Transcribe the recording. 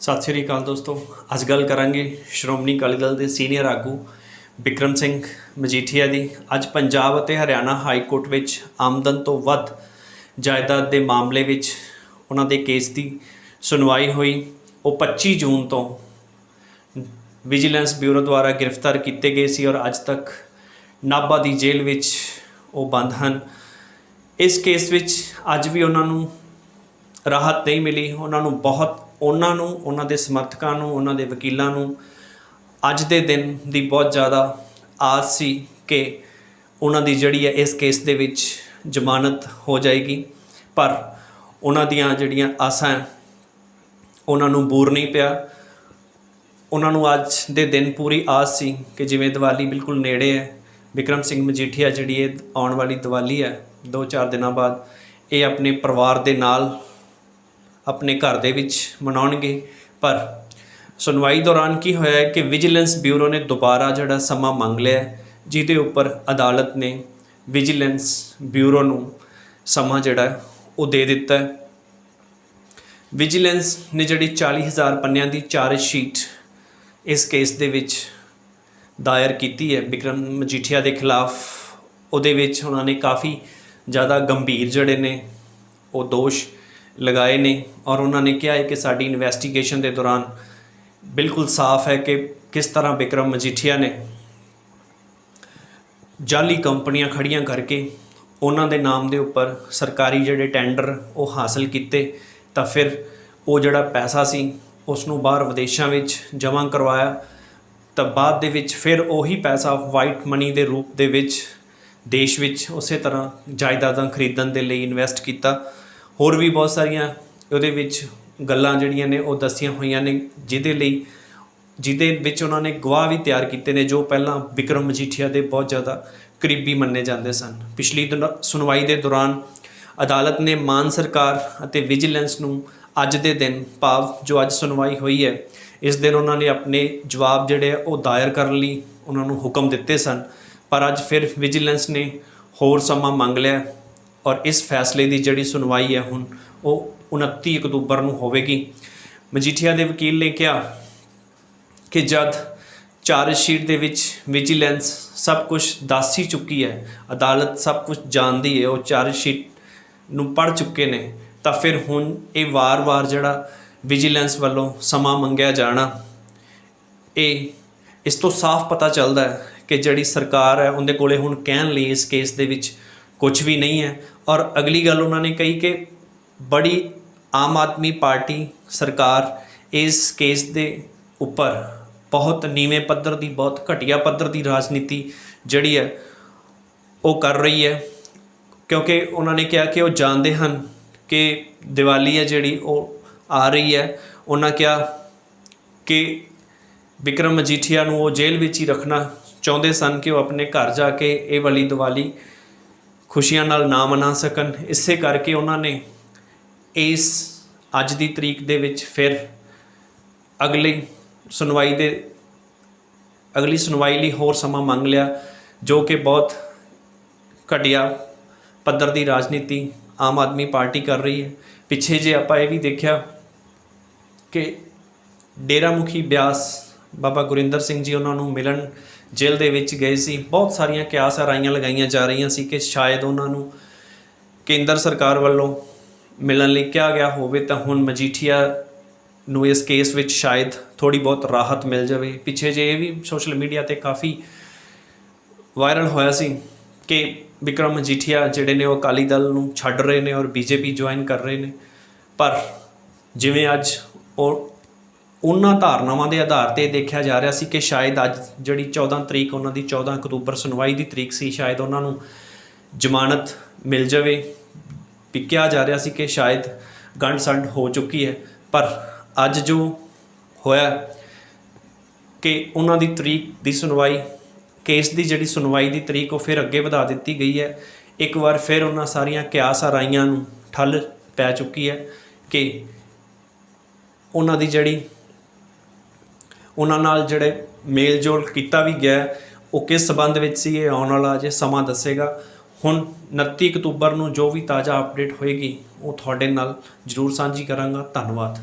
ਸਤਿ ਸ੍ਰੀ ਅਕਾਲ ਦੋਸਤੋ। ਅੱਜ ਗੱਲ ਕਰਾਂਗੇ ਸ਼੍ਰੋਮਣੀ ਅਕਾਲੀ ਦਲ ਦੇ ਸੀਨੀਅਰ ਆਗੂ ਵਿਕਰਮ ਸਿੰਘ ਮਜੀਠੀਆ ਦੀ। ਅੱਜ ਪੰਜਾਬ ਅਤੇ ਹਰਿਆਣਾ ਹਾਈ ਕੋਰਟ ਵਿੱਚ ਆਮਦਨ ਤੋਂ ਵੱਧ ਜਾਇਦਾਦ ਦੇ ਮਾਮਲੇ ਵਿੱਚ ਉਹਨਾਂ ਦੇ ਕੇਸ ਦੀ ਸੁਣਵਾਈ ਹੋਈ। ਉਹ 25 ਜੂਨ ਤੋਂ ਵਿਜੀਲੈਂਸ ਬਿਊਰੋ ਦੁਆਰਾ ਗ੍ਰਿਫਤਾਰ ਕੀਤੇ ਗਏ ਸੀ ਔਰ ਅੱਜ ਤੱਕ ਨਾਭਾ ਦੀ ਜੇਲ੍ਹ ਵਿੱਚ ਉਹ ਬੰਦ ਹਨ। ਇਸ ਕੇਸ ਵਿੱਚ ਅੱਜ ਵੀ ਉਹਨਾਂ ਨੂੰ ਰਾਹਤ ਨਹੀਂ ਮਿਲੀ। ਉਹਨਾਂ ਨੂੰ ਬਹੁਤ, ਉਹਨਾਂ ਨੂੰ, ਉਹਨਾਂ ਦੇ ਸਮਰਥਕਾਂ ਨੂੰ, ਉਹਨਾਂ ਦੇ ਵਕੀਲਾਂ ਨੂੰ ਅੱਜ ਦੇ ਦਿਨ ਦੀ ਬਹੁਤ ਜ਼ਿਆਦਾ ਆਸ ਸੀ ਕਿ ਉਹਨਾਂ ਦੀ ਜਿਹੜੀ ਹੈ ਇਸ ਕੇਸ ਦੇ ਵਿੱਚ ਜ਼ਮਾਨਤ ਹੋ ਜਾਏਗੀ। ਪਰ ਉਹਨਾਂ ਦੀਆਂ ਜਿਹੜੀਆਂ ਆਸਾਂ ਉਹਨਾਂ ਨੂੰ ਬੂਰ ਨਹੀਂ ਪਿਆ। ਉਹਨਾਂ ਨੂੰ ਅੱਜ ਦੇ ਦਿਨ ਪੂਰੀ ਆਸ ਸੀ ਕਿ ਜਿਵੇਂ ਦੀਵਾਲੀ ਬਿਲਕੁਲ ਨੇੜੇ ਹੈ। ਵਿਕਰਮ ਸਿੰਘ ਮਜੀਠੀਆ ਜਿਹੜੀ ਇਹ ਆਉਣ ਵਾਲੀ ਦੀਵਾਲੀ ਹੈ 2-4 ਦਿਨਾਂ ਬਾਅਦ ਇਹ ਆਪਣੇ ਪਰਿਵਾਰ ਦੇ ਨਾਲ ਆਪਣੇ ਘਰ ਦੇ ਵਿੱਚ ਮਨਾਉਣਗੇ। ਪਰ ਸੁਣਵਾਈ ਦੌਰਾਨ ਕੀ ਹੋਇਆ ਕਿ ਵਿਜੀਲੈਂਸ ਬਿਊਰੋ ਨੇ ਦੁਬਾਰਾ ਜਿਹੜਾ ਸਮਾਂ ਮੰਗ ਲਿਆ ਜਿਹਦੇ ਉੱਪਰ ਅਦਾਲਤ ਨੇ ਵਿਜੀਲੈਂਸ ਬਿਊਰੋ ਨੂੰ ਸਮਾਂ ਜਿਹੜਾ ਉਹ ਦੇ ਦਿੱਤਾ ਵਿਜੀਲੈਂਸ ਨੇ ਜਿਹੜੀ 40000 ਪੰਨਿਆਂ ਦੀ ਚਾਰਜ ਸ਼ੀਟ ਇਸ ਕੇਸ ਦੇ ਵਿੱਚ ਦਾਇਰ ਕੀਤੀ ਹੈ। ਵਿਕਰਮ ਮਜੀਠੀਆ ਦੇ ਖਿਲਾਫ ਉਹਦੇ ਵਿੱਚ ਉਹਨਾਂ ਨੇ ਕਾਫੀ ਜ਼ਿਆਦਾ ਗੰਭੀਰ ਜਿਹੜੇ ਨੇ ਉਹ ਦੋਸ਼ ਲਗਾਏ ਨੇ ਔਰ ਉਹਨਾਂ ਨੇ ਕਿਹਾ ਹੈ ਕਿ ਸਾਡੀ ਇਨਵੈਸਟੀਗੇਸ਼ਨ ਦੇ ਦੌਰਾਨ ਬਿਲਕੁਲ ਸਾਫ਼ ਹੈ ਕਿ ਕਿਸ ਤਰ੍ਹਾਂ ਵਿਕਰਮ ਮਜੀਠੀਆ ਨੇ ਜਾਲੀ ਕੰਪਨੀਆਂ ਖੜੀਆਂ ਕਰਕੇ ਉਹਨਾਂ ਦੇ ਨਾਮ ਦੇ ਉੱਪਰ ਸਰਕਾਰੀ ਜਿਹੜੇ ਟੈਂਡਰ ਉਹ ਹਾਸਲ ਕੀਤੇ, ਤਾਂ ਫਿਰ ਉਹ ਜਿਹੜਾ ਪੈਸਾ ਸੀ ਉਸ ਨੂੰ ਬਾਹਰ ਵਿਦੇਸ਼ਾਂ ਵਿੱਚ ਜਮ੍ਹਾਂ ਕਰਵਾਇਆ, ਤਾਂ ਬਾਅਦ ਦੇ ਵਿੱਚ ਫਿਰ ਉਹੀ ਪੈਸਾ ਵਾਈਟ ਮਨੀ ਦੇ ਰੂਪ ਦੇ ਵਿੱਚ ਦੇਸ਼ ਵਿੱਚ ਉਸੇ ਤਰ੍ਹਾਂ ਜਾਇਦਾਦਾਂ ਖਰੀਦਣ ਦੇ ਲਈ ਇਨਵੈਸਟ ਕੀਤਾ। ਹੋਰ ਵੀ ਬਹੁਤ ਸਾਰੀਆਂ ਉਹਦੇ ਵਿੱਚ ਗੱਲਾਂ ਜਿਹੜੀਆਂ ਨੇ ਉਹ ਦੱਸੀਆਂ ਹੋਈਆਂ ਨੇ ਜਿਹਦੇ ਲਈ, ਜਿਹਦੇ ਵਿੱਚ ਉਹਨਾਂ ਨੇ ਗਵਾਹ ਵੀ ਤਿਆਰ ਕੀਤੇ ਨੇ ਜੋ ਪਹਿਲਾਂ ਵਿਕਰਮ ਮਜੀਠੀਆ ਦੇ ਬਹੁਤ ਜ਼ਿਆਦਾ ਕਰੀਬੀ ਮੰਨੇ ਜਾਂਦੇ ਸਨ। ਪਿਛਲੀ ਦਿਨ- ਸੁਣਵਾਈ ਦੇ ਦੌਰਾਨ ਅਦਾਲਤ ਨੇ ਮਾਨ ਸਰਕਾਰ ਅਤੇ ਵਿਜੀਲੈਂਸ ਨੂੰ ਅੱਜ ਦੇ ਦਿਨ ਭਾਵ ਜੋ ਅੱਜ ਸੁਣਵਾਈ ਹੋਈ ਹੈ, ਇਸ ਦਿਨ ਉਹਨਾਂ ਨੇ ਆਪਣੇ ਜਵਾਬ ਜਿਹੜੇ ਆ ਉਹ ਦਾਇਰ ਕਰਨ ਲਈ ਉਹਨਾਂ ਨੂੰ ਹੁਕਮ ਦਿੱਤੇ ਸਨ। ਪਰ ਅੱਜ ਫਿਰ ਵਿਜੀਲੈਂਸ ਨੇ ਹੋਰ ਸਮਾਂ ਮੰਗ ਲਿਆ। ਔਰ ਇਸ ਫੈਸਲੇ ਦੀ ਜਿਹੜੀ ਸੁਣਵਾਈ ਹੈ ਹੁਣ, ਉਹ 29 ਅਕਤੂਬਰ ਨੂੰ ਹੋਵੇਗੀ। ਮਜੀਠੀਆ ਦੇ ਵਕੀਲ ਨੇ ਕਿਹਾ ਕਿ ਜਦ ਚਾਰਜ ਸ਼ੀਟ ਦੇ ਵਿੱਚ ਵਿਜੀਲੈਂਸ ਸਭ ਕੁਝ ਦੱਸ ਹੀ ਚੁੱਕੀ ਹੈ, ਅਦਾਲਤ ਸਭ ਕੁਝ ਜਾਣਦੀ ਹੈ, ਉਹ ਚਾਰਜ ਸ਼ੀਟ ਨੂੰ ਪੜ੍ਹ ਚੁੱਕੇ ਨੇ, ਤਾਂ ਫਿਰ ਹੁਣ ਇਹ ਵਾਰ-ਵਾਰ ਜਿਹੜਾ ਵਿਜੀਲੈਂਸ ਵੱਲੋਂ ਸਮਾਂ ਮੰਗਿਆ ਜਾਣਾ, ਇਹ ਇਸ ਤੋਂ ਸਾਫ਼ ਪਤਾ ਚੱਲਦਾ ਹੈ ਕਿ ਜਿਹੜੀ ਸਰਕਾਰ ਹੈ, ਉਹਦੇ ਕੋਲੇ ਹੁਣ ਕਹਿਣ ਲਈ ਇਸ ਕੇਸ ਦੇ ਵਿੱਚ ਕੁਝ ਵੀ ਨਹੀਂ ਹੈ। ਔਰ ਅਗਲੀ ਗੱਲ ਉਹਨਾਂ ਨੇ ਕਹੀ ਕਿ ਬੜੀ ਆਮ ਆਦਮੀ ਪਾਰਟੀ ਸਰਕਾਰ ਇਸ ਕੇਸ ਦੇ ਉੱਪਰ ਬਹੁਤ ਨੀਵੇਂ ਪੱਧਰ ਦੀ, ਬਹੁਤ ਘਟੀਆ ਪੱਧਰ ਦੀ ਰਾਜਨੀਤੀ ਜਿਹੜੀ ਹੈ, ਉਹ ਕਰ ਰਹੀ ਹੈ। ਕਿਉਂਕਿ ਉਹਨਾਂ ਨੇ ਕਿਹਾ ਕਿ ਉਹ ਜਾਣਦੇ ਹਨ ਕਿ ਦੀਵਾਲੀ ਹੈ ਜਿਹੜੀ, ਉਹ ਆ ਰਹੀ ਹੈ। ਉਹਨਾਂ ਕਿਹਾ ਕਿ ਵਿਕਰਮ ਮਜੀਠੀਆ ਨੂੰ ਉਹ ਜੇਲ੍ਹ ਵਿੱਚ ਹੀ ਰੱਖਣਾ ਚਾਹੁੰਦੇ ਸਨ ਕਿ ਉਹ ਆਪਣੇ ਘਰ ਜਾ ਕੇ ਇਹ ਵਾਲੀ ਦੀਵਾਲੀ ਖੁਸ਼ੀਆਂ ਨਾਲ ਨਾ ਮਨਾ ਸਕਣ। ਇਸੇ ਕਰਕੇ ਉਹਨਾਂ ਨੇ ਇਸ ਅੱਜ ਦੀ ਤਰੀਕ ਦੇ ਵਿੱਚ ਫਿਰ ਅਗਲੀ ਸੁਣਵਾਈ ਦੇ, ਅਗਲੀ ਸੁਣਵਾਈ ਲਈ ਹੋਰ ਸਮਾਂ ਮੰਗ ਲਿਆ, ਜੋ ਕਿ ਬਹੁਤ ਘਟੀਆ ਪੱਧਰ ਦੀ ਰਾਜਨੀਤੀ ਆਮ ਆਦਮੀ ਪਾਰਟੀ ਕਰ ਰਹੀ ਹੈ। ਪਿੱਛੇ ਜੇ ਆਪਾਂ ਇਹ ਵੀ ਦੇਖਿਆ ਕਿ ਡੇਰਾ ਮੁਖੀ ਬਿਆਸ ਬਾਬਾ ਗੁਰਿੰਦਰ ਸਿੰਘ ਜੀ ਉਹਨਾਂ ਨੂੰ ਮਿਲਣ ਜੇਲ੍ਹ ਦੇ ਵਿੱਚ ਗਏ ਸੀ। ਬਹੁਤ ਸਾਰੀਆਂ ਕਿਆਸ ਰਾਈਆਂ ਲਗਾਈਆਂ ਜਾ ਰਹੀਆਂ ਸੀ ਕਿ ਸ਼ਾਇਦ ਉਹਨਾਂ ਨੂੰ ਕੇਂਦਰ ਸਰਕਾਰ ਵੱਲੋਂ ਮਿਲਣ ਲਈ ਕਿਹਾ ਗਿਆ ਹੋਵੇ ਤਾਂ ਹੁਣ ਮਜੀਠੀਆ ਨੂੰ ਇਸ ਕੇਸ ਵਿੱਚ ਸ਼ਾਇਦ ਥੋੜੀ ਬਹੁਤ ਰਾਹਤ ਮਿਲ ਜਾਵੇ। ਪਿੱਛੇ ਜੇ ਇਹ ਵੀ ਸੋਸ਼ਲ ਮੀਡੀਆ ਤੇ ਕਾਫੀ ਵਾਇਰਲ ਹੋਇਆ ਸੀ ਕਿ ਵਿਕਰਮ ਮਜੀਠੀਆ ਜਿਹੜੇ ਨੇ ਉਹ ਅਕਾਲੀ ਦਲ ਨੂੰ ਛੱਡ ਰਹੇ ਨੇ ਔਰ ਬੀਜੇਪੀ ਜੁਆਇਨ ਕਰ ਰਹੇ ਨੇ। ਪਰ ਜਿਵੇਂ ਅੱਜ ਉਹ ਉਹਨਾਂ ਧਾਰਨਾਵਾਂ ਦੇ ਆਧਾਰ ਤੇ ਦੇਖਿਆ ਜਾ ਰਿਹਾ ਸੀ ਕਿ ਸ਼ਾਇਦ ਅੱਜ ਜਿਹੜੀ 14 ਤਰੀਕ, ਉਹਨਾਂ ਦੀ 14 ਅਕਤੂਬਰ ਸੁਣਵਾਈ ਦੀ ਤਰੀਕ ਸੀ, ਸ਼ਾਇਦ ਉਹਨਾਂ ਨੂੰ ਜ਼ਮਾਨਤ ਮਿਲ ਜਾਵੇ। ਵੀ ਕਿਹਾ ਜਾ ਰਿਹਾ ਸੀ ਕਿ ਸ਼ਾਇਦ ਗੰਢ ਸੰਡ ਹੋ ਚੁੱਕੀ ਹੈ। ਪਰ ਅੱਜ ਜੋ ਹੋਇਆ ਕਿ ਉਹਨਾਂ ਦੀ ਤਰੀਕ ਦੀ ਸੁਣਵਾਈ, ਕੇਸ ਦੀ ਜਿਹੜੀ ਸੁਣਵਾਈ ਦੀ ਤਰੀਕ ਉਹ ਫਿਰ ਅੱਗੇ ਵਧਾ ਦਿੱਤੀ ਗਈ ਹੈ। ਇੱਕ ਵਾਰ ਫਿਰ ਉਹਨਾਂ ਸਾਰੀਆਂ ਕਿਆਸ ਰਾਈਆਂ ਨੂੰ ਠੱਲ ਪੈ ਚੁੱਕੀ ਹੈ ਕਿ ਉਹਨਾਂ ਦੀ ਜਿਹੜੀ ਉਹਨਾਂ ਨਾਲ ਜਿਹੜੇ ਮੇਲ ਜੋਲ ਕੀਤਾ ਵੀ ਗਿਆ, ਉਹ ਕਿਸ ਸਬੰਧ ਵਿੱਚ ਸੀ, ਇਹ ਆਉਣ ਵਾਲਾ ਜੇ ਸਮਾਂ ਦੱਸੇਗਾ। ਹੁਣ 29 ਅਕਤੂਬਰ ਨੂੰ ਜੋ ਵੀ ਤਾਜ਼ਾ ਅਪਡੇਟ ਹੋਏਗੀ, ਉਹ ਤੁਹਾਡੇ ਨਾਲ ਜਰੂਰ ਸਾਂਝੀ ਕਰਾਂਗਾ। ਧੰਨਵਾਦ।